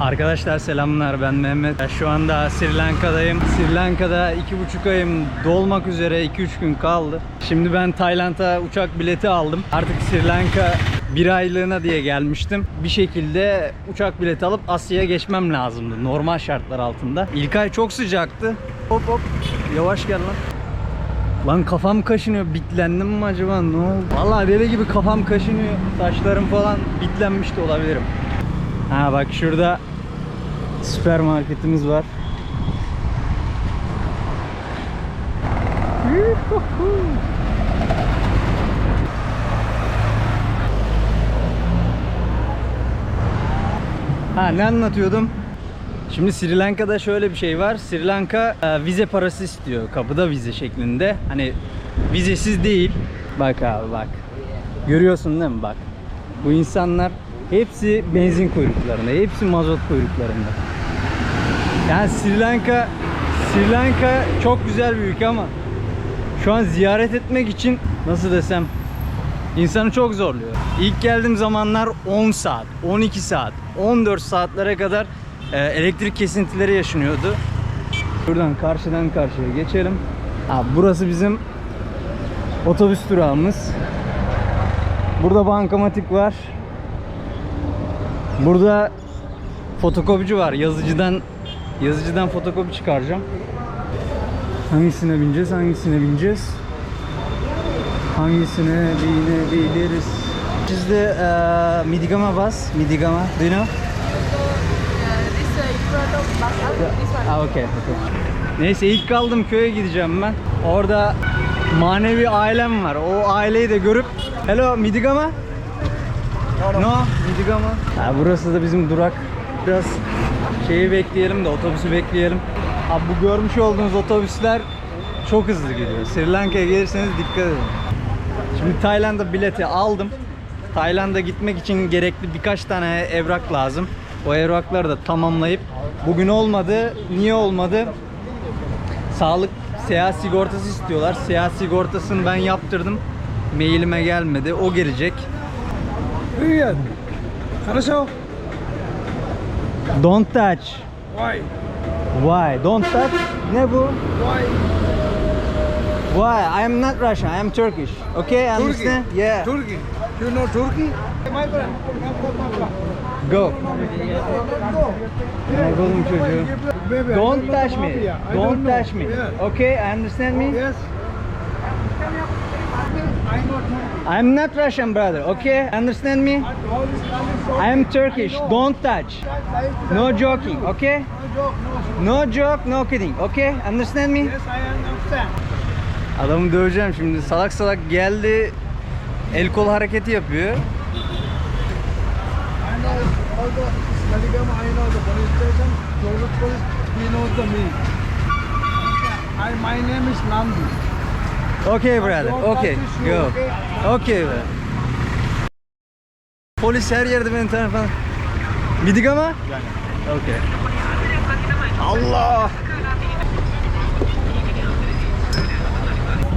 Arkadaşlar selamlar ben Mehmet. Şu anda Sri Lanka'dayım. Sri Lanka'da iki buçuk ayım dolmak üzere 2-3 gün kaldı. Şimdi ben Tayland'a uçak bileti aldım. Artık Sri Lanka bir aylığına diye gelmiştim. Bir şekilde uçak bileti alıp Asya'ya geçmem lazımdı normal şartlar altında. İlk ay çok sıcaktı. Hop hop yavaş gel lan. Lan kafam kaşınıyor. Bitlendim mi acaba? Ne oldu? Vallahi deli gibi kafam kaşınıyor. Saçlarım falan bitlenmiş de olabilirim. Ha bak şurada süpermarketimiz var. Ha ne anlatıyordum? Şimdi Sri Lanka'da şöyle bir şey var. Sri Lanka e, vize parası istiyor. Kapıda vize şeklinde. Hani vizesiz değil. Bak abi bak. Görüyorsun değil mi bak. Bu insanlar hepsi benzin kuyruklarında. Hepsi mazot kuyruklarında. Yani Sri Lanka Sri Lanka çok güzel bir ülke ama şu an ziyaret etmek için nasıl desem insanı çok zorluyor. İlk geldiğim zamanlar 10 saat, 12 saat, 14 saatlere kadar e, elektrik kesintileri yaşanıyordu. Buradan karşıdan karşıya geçelim. Ha, burası bizim otobüs durağımız. Burada bankamatik var. Burada fotokopici var. Yazıcıdan yazıcıdan fotokopi çıkaracağım. Hangisine bineceğiz? Hangisine bineceğiz? Hangisine binebiliriz? Is the uh, Midigama bus? Midigama, do you know? this this. Ah, okay, okay. Neyse ilk kaldım köye gideceğim ben. Orada manevi ailem var. O aileyi de görüp Hello Midigama? No, Midigama. Ha, burası da bizim durak. Biraz şeyi bekleyelim de otobüsü bekleyelim. Abi bu görmüş olduğunuz otobüsler çok hızlı gidiyor. Sri Lanka'ya gelirseniz dikkat edin. Şimdi Tayland'a bileti aldım. Tayland'a gitmek için gerekli birkaç tane evrak lazım. O evrakları da tamamlayıp bugün olmadı. Niye olmadı? Sağlık seyahat sigortası istiyorlar. Seyahat sigortasını ben yaptırdım. Mailime gelmedi. O gelecek. Привет. Хорошо? Don't touch. Why? Why? Don't touch. Ne bu? Why? Why? I am not Russian. I am Turkish. Okay, understand? Yeah. Turkey. You know Turkey? My friend. Go. Bakalım çocuğu. Don't touch me. Don't touch me. Yeah. Okay, I understand me? Yes. I know. I'm not Russian, brother. Okay, understand me? I am Turkish. Don't touch. No joking. Okay? No joke, no. Kidding. Okay? Understand me? Yes, I understand. Adamı döveceğim şimdi. Salak salak geldi. El kol hareketi yapıyor. I know all the Saligama, I know the police station, Dorot police, he knows the me. I, my name is Namdi. Okay brother. Okay. Go. okay? Polis her yerde beni tanır falan. Midigama? Okay. Allah!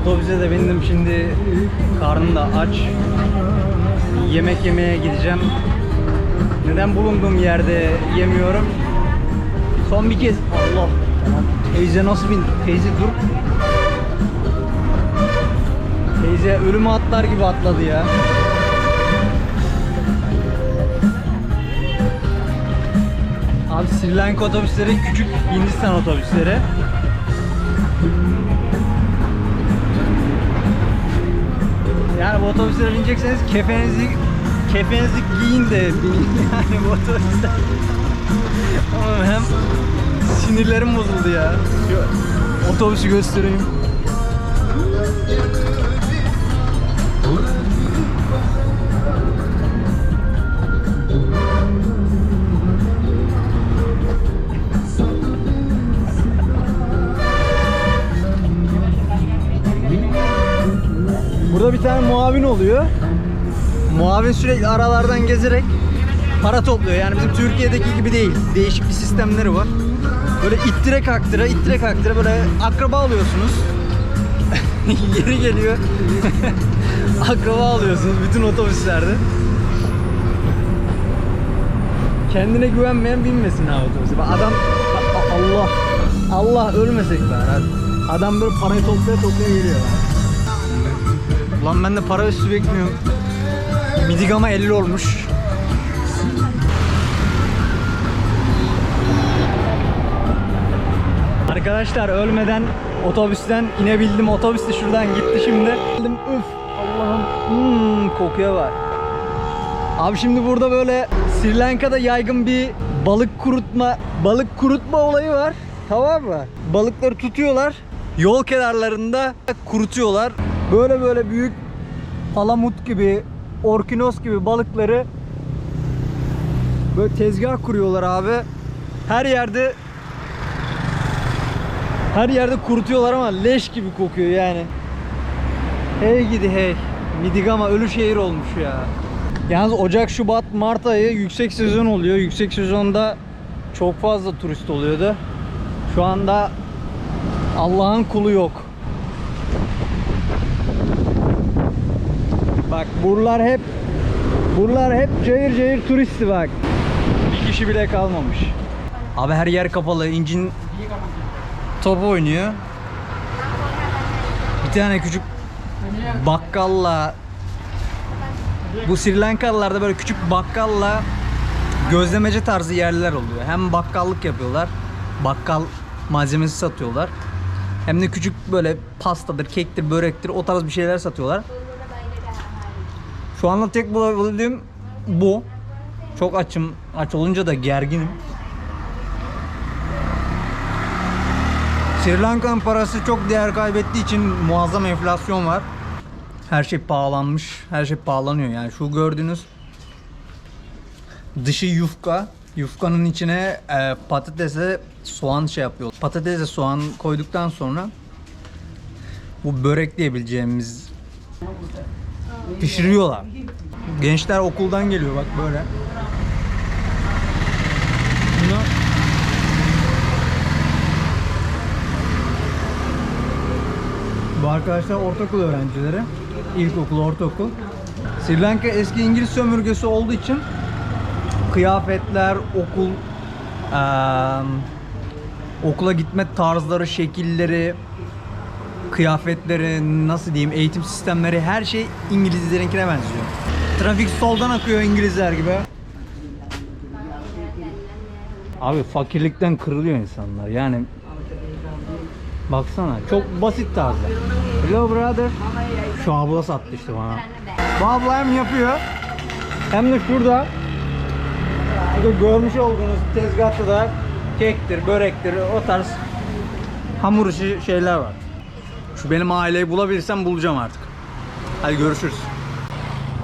Otobüse de bindim şimdi. Karnım da aç. Yemek yemeye gideceğim. Neden bulunduğum yerde yemiyorum? Son bir kez Allah. Teyze nasıl bin? Teyze dur. Teyze ölümü atlar gibi atladı ya. Abi Sri Lanka otobüsleri küçük Hindistan otobüsleri. Yani bu otobüslere binecekseniz kefenizi kefenizi giyin de binin yani bu otobüsler. Ama hem sinirlerim bozuldu ya. Şu otobüsü göstereyim. Muavin oluyor. Muavin sürekli aralardan gezerek para topluyor. Yani bizim Türkiye'deki gibi değil. Değişik bir sistemleri var. Böyle ittire kaktıra, ittire kaktıra böyle akraba alıyorsunuz. Yeri geliyor. akraba alıyorsunuz bütün otobüslerde. kendine güvenmeyen binmesin ha otobüse. Bak adam Allah Allah ölmesek be. Adam böyle parayı toplaya toplaya geliyor. Ulan ben de para üstü bekliyorum. Midigama 50 olmuş. Arkadaşlar ölmeden otobüsten inebildim. Otobüs de şuradan gitti şimdi. Üf Allah'ım hmm, kokuya bak. Abi şimdi burada böyle Sri Lanka'da yaygın bir balık kurutma balık kurutma olayı var. Tamam mı? Balıkları tutuyorlar. Yol kenarlarında kurutuyorlar. Böyle böyle büyük palamut gibi, orkinos gibi balıkları böyle tezgah kuruyorlar abi. Her yerde her yerde kurutuyorlar ama leş gibi kokuyor yani. Hey gidi hey. Midigama ölü şehir olmuş ya. Yalnız Ocak, Şubat, Mart ayı yüksek sezon oluyor. Yüksek sezonda çok fazla turist oluyordu. Şu anda Allah'ın kulu yok. Bak buralar hep buralar hep cayır cayır turisti bak. Bir kişi bile kalmamış. Abi her yer kapalı. İncin top oynuyor. Bir tane küçük bakkalla bu Sri Lankalılarda böyle küçük bakkalla gözlemeci tarzı yerler oluyor. Hem bakkallık yapıyorlar. Bakkal malzemesi satıyorlar. Hem de küçük böyle pastadır, kektir, börektir o tarz bir şeyler satıyorlar. Şu anda tek bulabildiğim bu. Çok açım. Aç olunca da gerginim. Sri Lanka'nın parası çok değer kaybettiği için muazzam enflasyon var. Her şey pahalanmış. Her şey pahalanıyor. Yani şu gördüğünüz dışı yufka. Yufkanın içine e, patatesle soğan şey yapıyor. Patatesle soğan koyduktan sonra bu börek diyebileceğimiz pişiriyorlar. Gençler okuldan geliyor bak böyle. Bu arkadaşlar ortaokul öğrencileri. İlkokul, ortaokul. Sri Lanka eski İngiliz sömürgesi olduğu için kıyafetler, okul, eee, okula gitme tarzları, şekilleri, kıyafetleri, nasıl diyeyim, eğitim sistemleri her şey İngilizlerinkine benziyor. Trafik soldan akıyor İngilizler gibi. Abi fakirlikten kırılıyor insanlar. Yani Baksana çok basit tarzda. Hello brother. Şu abla sattı işte bana. Bu abla hem yapıyor hem de şurada burada görmüş olduğunuz tezgahta da kektir, börektir o tarz hamur işi şeyler var. Şu benim aileyi bulabilirsem bulacağım artık. Hadi görüşürüz.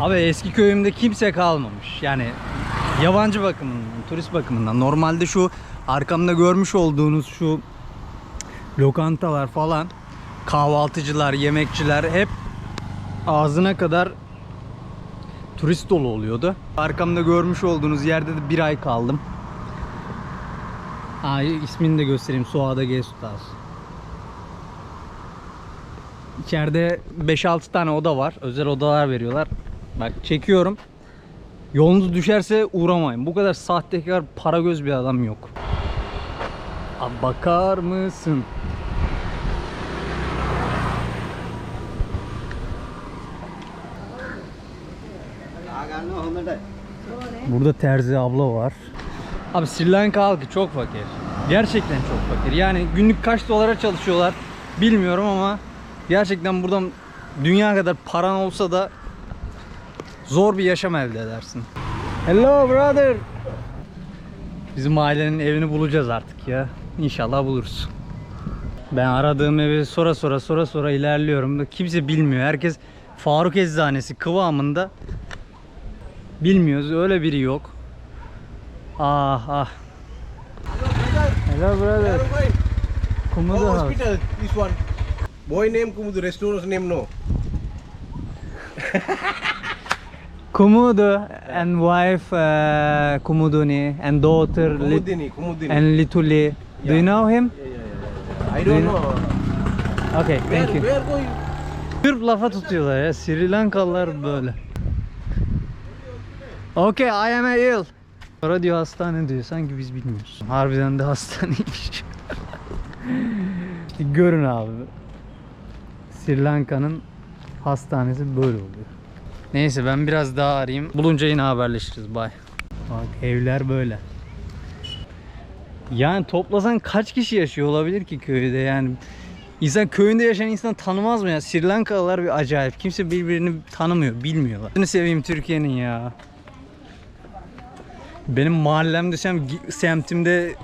Abi eski köyümde kimse kalmamış. Yani yabancı bakımından, turist bakımından. Normalde şu arkamda görmüş olduğunuz şu lokantalar falan kahvaltıcılar, yemekçiler hep ağzına kadar turist dolu oluyordu. Arkamda görmüş olduğunuz yerde de bir ay kaldım. Aa, ismini de göstereyim. Suada Guest House. İçeride 5-6 tane oda var. Özel odalar veriyorlar. Bak çekiyorum. Yolunuz düşerse uğramayın. Bu kadar sahtekar para göz bir adam yok. Abi bakar mısın? Burada terzi abla var. Abi Sri Lanka halkı çok fakir. Gerçekten çok fakir. Yani günlük kaç dolara çalışıyorlar bilmiyorum ama gerçekten buradan dünya kadar paran olsa da zor bir yaşam elde edersin. Hello brother. Bizim ailenin evini bulacağız artık ya. İnşallah buluruz. Ben aradığım evi sonra sonra sonra sonra ilerliyorum kimse bilmiyor. Herkes Faruk Eczanesi kıvamında bilmiyoruz. Öyle biri yok. Ah ah. Hello brother. Kumudu Oh, House. hospital, this one. Boy name Kumudu, restaurant's name no. Kumudu and wife uh, Kumuduni and daughter Lit- Kumudini, Kumudini. and Lituli. Do you know him? yeah, yeah, yeah, yeah. I don't know. Okay, Where, thank you. where going? Sırf lafa tutuyorlar ya. Sri Lankalılar böyle. Okay, I am ill. Para diyor hastane diyor sanki biz bilmiyoruz. Harbiden de hastaneymiş. Görün abi. Sri Lanka'nın hastanesi böyle oluyor. Neyse ben biraz daha arayayım. Bulunca yine haberleşiriz. Bay. Bak evler böyle. Yani toplasan kaç kişi yaşıyor olabilir ki köyde yani? İnsan köyünde yaşayan insan tanımaz mı ya? Sri Lankalılar bir acayip. Kimse birbirini tanımıyor, bilmiyorlar. Bunu seveyim Türkiye'nin ya. Benim mahallemde sem semtimde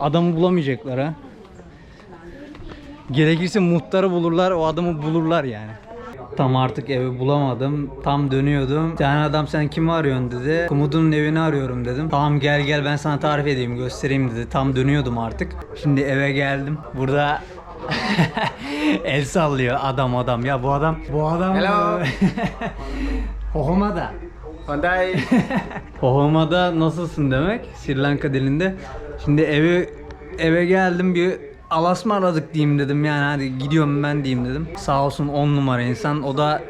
adamı bulamayacaklar ha. Gerekirse muhtarı bulurlar, o adamı bulurlar yani. Tam artık evi bulamadım. Tam dönüyordum. Bir tane adam sen kimi arıyorsun dedi. Kumud'un evini arıyorum dedim. Tamam gel gel ben sana tarif edeyim göstereyim dedi. Tam dönüyordum artık. Şimdi eve geldim. Burada el sallıyor adam adam. Ya bu adam bu adam Hello. Hohomada. Pandai. Hohomada nasılsın demek Sri Lanka dilinde. Şimdi eve eve geldim bir alasma aradık diyeyim dedim yani hadi gidiyorum ben diyeyim dedim. Sağ olsun 10 numara insan o da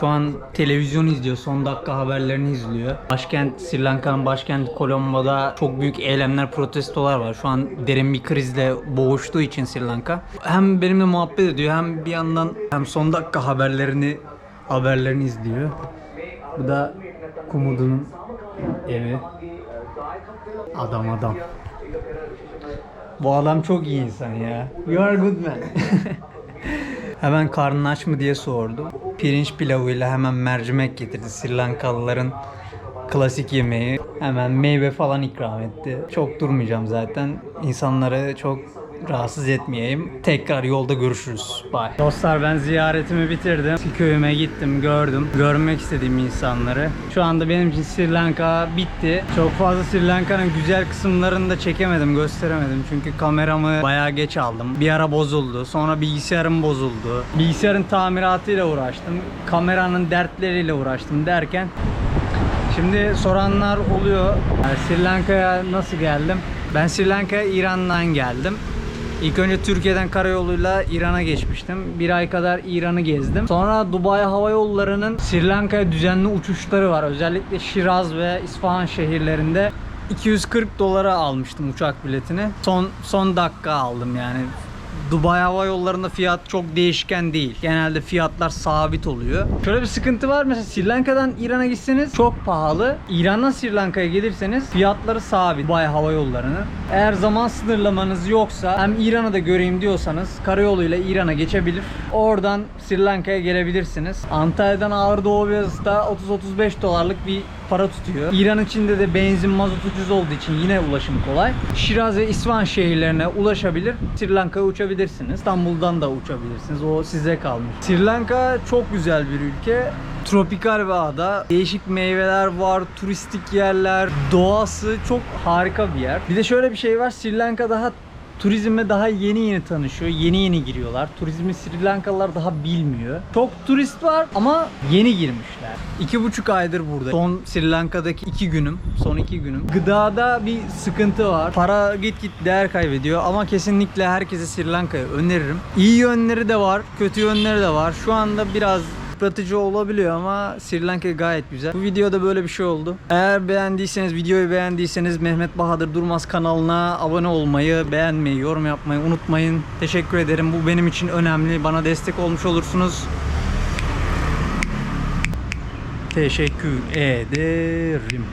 şu an televizyon izliyor. Son dakika haberlerini izliyor. Başkent Sri Lanka'nın başkenti Colombo'da çok büyük eylemler, protestolar var. Şu an derin bir krizle boğuştuğu için Sri Lanka. Hem benimle muhabbet ediyor hem bir yandan hem son dakika haberlerini haberlerini izliyor. Bu da Kumudu'nun evi. Adam adam. Bu adam çok iyi insan ya. You are good man. hemen karnın aç mı diye sordu. Pirinç pilavıyla hemen mercimek getirdi. Sri Lankalıların klasik yemeği. Hemen meyve falan ikram etti. Çok durmayacağım zaten. İnsanları çok rahatsız etmeyeyim. Tekrar yolda görüşürüz. Bye. Dostlar ben ziyaretimi bitirdim. Köyüme gittim, gördüm. Görmek istediğim insanları. Şu anda benim için Sri Lanka bitti. Çok fazla Sri Lanka'nın güzel kısımlarını da çekemedim, gösteremedim. Çünkü kameramı bayağı geç aldım. Bir ara bozuldu. Sonra bilgisayarım bozuldu. Bilgisayarın tamiratıyla uğraştım. Kameranın dertleriyle uğraştım derken Şimdi soranlar oluyor. Yani Sri Lanka'ya nasıl geldim? Ben Sri Lanka'ya İran'dan geldim. İlk önce Türkiye'den karayoluyla İran'a geçmiştim. Bir ay kadar İran'ı gezdim. Sonra Dubai Hava Yolları'nın Sri Lanka'ya düzenli uçuşları var. Özellikle Şiraz ve İsfahan şehirlerinde 240 dolara almıştım uçak biletini. Son son dakika aldım yani. Dubai Hava Yolları'nda fiyat çok değişken değil. Genelde fiyatlar sabit oluyor. Şöyle bir sıkıntı var. Mesela Sri Lanka'dan İran'a gitseniz çok pahalı. İran'dan Sri Lanka'ya gelirseniz fiyatları sabit. Dubai Hava Yolları'nın. Eğer zaman sınırlamanız yoksa hem İran'ı da göreyim diyorsanız karayoluyla İran'a geçebilir. Oradan Sri Lanka'ya gelebilirsiniz. Antalya'dan Ağrı Doğu Beyazıt'a 30-35 dolarlık bir para tutuyor. İran içinde de benzin mazot ucuz olduğu için yine ulaşım kolay. Şiraz ve İsfahan şehirlerine ulaşabilir. Sri Lanka'ya uçabilirsiniz. İstanbul'dan da uçabilirsiniz. O size kalmış. Sri Lanka çok güzel bir ülke. Tropikal bir ada. Değişik meyveler var, turistik yerler, doğası çok harika bir yer. Bir de şöyle bir şey var. Sri Lanka daha turizme daha yeni yeni tanışıyor. Yeni yeni giriyorlar. Turizmi Sri Lankalılar daha bilmiyor. Çok turist var ama yeni girmişler. İki buçuk aydır burada. Son Sri Lanka'daki iki günüm. Son iki günüm. Gıdada bir sıkıntı var. Para git git değer kaybediyor ama kesinlikle herkese Sri Lanka'yı öneririm. İyi yönleri de var, kötü yönleri de var. Şu anda biraz yıpratıcı olabiliyor ama Sri Lanka gayet güzel. Bu videoda böyle bir şey oldu. Eğer beğendiyseniz, videoyu beğendiyseniz Mehmet Bahadır Durmaz kanalına abone olmayı, beğenmeyi, yorum yapmayı unutmayın. Teşekkür ederim. Bu benim için önemli. Bana destek olmuş olursunuz. Teşekkür ederim.